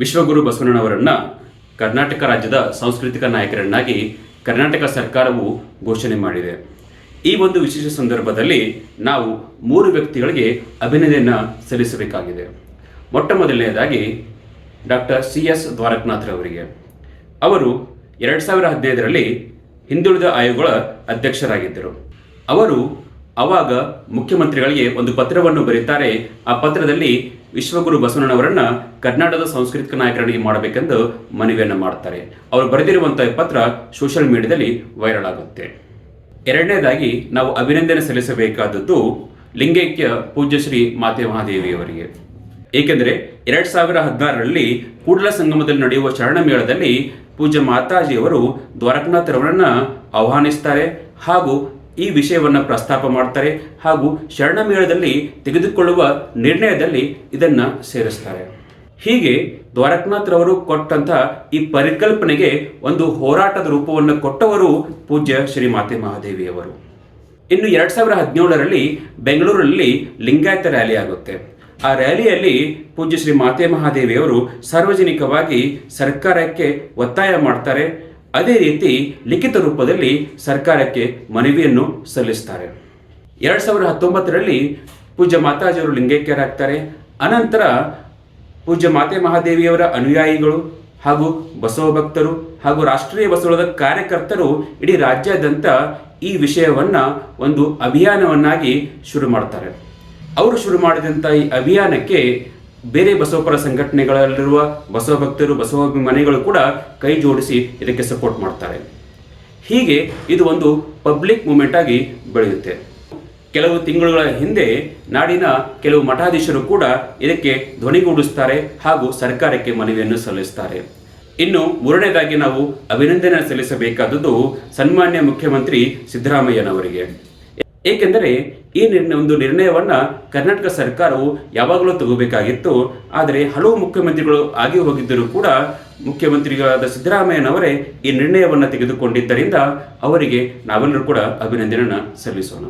ವಿಶ್ವಗುರು ಬಸವಣ್ಣನವರನ್ನ ಕರ್ನಾಟಕ ರಾಜ್ಯದ ಸಾಂಸ್ಕೃತಿಕ ನಾಯಕರನ್ನಾಗಿ ಕರ್ನಾಟಕ ಸರ್ಕಾರವು ಘೋಷಣೆ ಮಾಡಿದೆ. ಈ ಒಂದು ವಿಶೇಷ ಸಂದರ್ಭದಲ್ಲಿ ನಾವು ಮೂರು ವ್ಯಕ್ತಿಗಳಿಗೆ ಅಭಿನಂದನೆಯನ್ನು ಸಲ್ಲಿಸಬೇಕಾಗಿದೆ. ಮೊಟ್ಟ ಮೊದಲನೆಯದಾಗಿ ಡಾಕ್ಟರ್ ಸಿ ಎಸ್ ದ್ವಾರಕನಾಥ್ರವರಿಗೆ ಅವರು ಎರಡು ಸಾವಿರ ಹದಿನೈದರಲ್ಲಿ ಹಿಂದುಳಿದ ಆಯೋಗಗಳ ಅಧ್ಯಕ್ಷರಾಗಿದ್ದರು. ಅವರು ಅವಾಗ ಮುಖ್ಯಮಂತ್ರಿಗಳಿಗೆ ಒಂದು ಪತ್ರವನ್ನು ಬರೀತಾರೆ ಆ ಪತ್ರದಲ್ಲಿ ವಿಶ್ವಗುರು ಬಸವಣ್ಣನವರನ್ನ ಕರ್ನಾಟಕದ ಸಾಂಸ್ಕೃತಿಕ ನಾಯಕರನ್ನಾಗಿ ಮಾಡಬೇಕೆಂದು ಮನವಿಯನ್ನು ಮಾಡ್ತಾರೆ. ಅವರು ಬರೆದಿರುವಂತಹ ಪತ್ರ ಸೋಷಿಯಲ್ ಮೀಡಿಯಾದಲ್ಲಿ ವೈರಲ್ ಆಗುತ್ತೆ. ಎರಡನೇದಾಗಿ ನಾವು ಅಭಿನಂದನೆ ಸಲ್ಲಿಸಬೇಕಾದದ್ದು ಲಿಂಗೈಕ್ಯ ಪೂಜ್ಯ ಶ್ರೀ ಮಾತೆ ಮಹಾದೇವಿಯವರಿಗೆ ಏಕೆಂದರೆ ಎರಡ್ ಸಾವಿರ ಹದಿನಾರರಲ್ಲಿ ಕೂಡಲ ಸಂಗಮದಲ್ಲಿ ನಡೆಯುವ ಶರಣ ಮೇಳದಲ್ಲಿ ಪೂಜ್ಯ ಮಾತಾಜಿಯವರು ದ್ವಾರಕನಾಥರವರನ್ನ ಆಹ್ವಾನಿಸ್ತಾರೆ ಹಾಗೂ ಈ ವಿಷಯವನ್ನು ಪ್ರಸ್ತಾಪ ಮಾಡ್ತಾರೆ ಹಾಗೂ ಶರಣಮೇಳದಲ್ಲಿ ತೆಗೆದುಕೊಳ್ಳುವ ನಿರ್ಣಯದಲ್ಲಿ ಇದನ್ನು ಸೇರಿಸ್ತಾರೆ. ಹೀಗೆ ದ್ವಾರಕನಾಥ್ರವರು ಕೊಟ್ಟಂತ ಈ ಪರಿಕಲ್ಪನೆಗೆ ಒಂದು ಹೋರಾಟದ ರೂಪವನ್ನು ಕೊಟ್ಟವರು ಪೂಜ್ಯ ಶ್ರೀ ಮಾತೆ ಮಹಾದೇವಿಯವರು ಇನ್ನು ಎರಡು ಸಾವಿರ ಹದಿನೇಳರಲ್ಲಿ ಬೆಂಗಳೂರಲ್ಲಿ ಲಿಂಗಾಯತ ರ್ಯಾಲಿ ಆಗುತ್ತೆ. ಆ ರ್ಯಾಲಿಯಲ್ಲಿ ಪೂಜ್ಯ ಶ್ರೀ ಮಾತೆ ಮಹಾದೇವಿಯವರು ಸಾರ್ವಜನಿಕವಾಗಿ ಸರ್ಕಾರಕ್ಕೆ ಒತ್ತಾಯ ಮಾಡ್ತಾರೆ. ಅದೇ ರೀತಿ ಲಿಖಿತ ರೂಪದಲ್ಲಿ ಸರ್ಕಾರಕ್ಕೆ ಮನವಿಯನ್ನು ಸಲ್ಲಿಸ್ತಾರೆ. ಎರಡ್ ಸಾವಿರದ ಹತ್ತೊಂಬತ್ತರಲ್ಲಿ ಪೂಜ್ಯ ಮಾತಾಜಿಯವರು ಲಿಂಗೈಕ್ಯರಾಗ್ತಾರೆ. ಅನಂತರ ಪೂಜ್ಯ ಮಾತೆ ಮಹಾದೇವಿಯವರ ಅನುಯಾಯಿಗಳು ಹಾಗೂ ಬಸವ ಭಕ್ತರು ಹಾಗೂ ರಾಷ್ಟ್ರೀಯ ಬಸವಳದ ಕಾರ್ಯಕರ್ತರು ಇಡೀ ರಾಜ್ಯಾದ್ಯಂತ ಈ ವಿಷಯವನ್ನ ಒಂದು ಅಭಿಯಾನವನ್ನಾಗಿ ಶುರು ಮಾಡ್ತಾರೆ. ಅವರು ಶುರು ಮಾಡಿದಂಥ ಈ ಅಭಿಯಾನಕ್ಕೆ ಬೇರೆ ಬಸವಪರ ಸಂಘಟನೆಗಳಲ್ಲಿರುವ ಬಸವ ಭಕ್ತರು ಬಸವಾಭಿಮಾನಿಗಳು ಕೂಡ ಕೈ ಜೋಡಿಸಿ ಇದಕ್ಕೆ ಸಪೋರ್ಟ್ ಮಾಡ್ತಾರೆ. ಹೀಗೆ ಇದು ಒಂದು ಪಬ್ಲಿಕ್ ಮೂಮೆಂಟ್ ಆಗಿ ಬೆಳೆಯುತ್ತೆ. ಕೆಲವು ತಿಂಗಳುಗಳ ಹಿಂದೆ ನಾಡಿನ ಕೆಲವು ಮಠಾಧೀಶರು ಕೂಡ ಇದಕ್ಕೆ ಧ್ವನಿಗೂಡಿಸ್ತಾರೆ ಹಾಗೂ ಸರ್ಕಾರಕ್ಕೆ ಮನವಿಯನ್ನು ಸಲ್ಲಿಸ್ತಾರೆ. ಇನ್ನು ಮೂರನೇದಾಗಿ ನಾವು ಅಭಿನಂದನೆ ಸಲ್ಲಿಸಬೇಕಾದದ್ದು ಸನ್ಮಾನ್ಯ ಮುಖ್ಯಮಂತ್ರಿ ಸಿದ್ದರಾಮಯ್ಯನವರಿಗೆ. ಏಕೆಂದರೆ ಈ ನಿರ್ಣಯ ಒಂದು ನಿರ್ಣಯವನ್ನ ಕರ್ನಾಟಕ ಸರ್ಕಾರವು ಯಾವಾಗಲೂ ತಗೋಬೇಕಾಗಿತ್ತು. ಆದರೆ ಹಲವು ಮುಖ್ಯಮಂತ್ರಿಗಳು ಆಗಿ ಹೋಗಿದ್ದರೂ ಕೂಡ ಮುಖ್ಯಮಂತ್ರಿಗಳಾದ ಸಿದ್ದರಾಮಯ್ಯನವರೇ ಈ ನಿರ್ಣಯವನ್ನು ತೆಗೆದುಕೊಂಡಿದ್ದರಿಂದ ಅವರಿಗೆ ನಾವೆಲ್ಲರೂ ಕೂಡ ಅಭಿನಂದನೆಯನ್ನು ಸಲ್ಲಿಸೋಣ.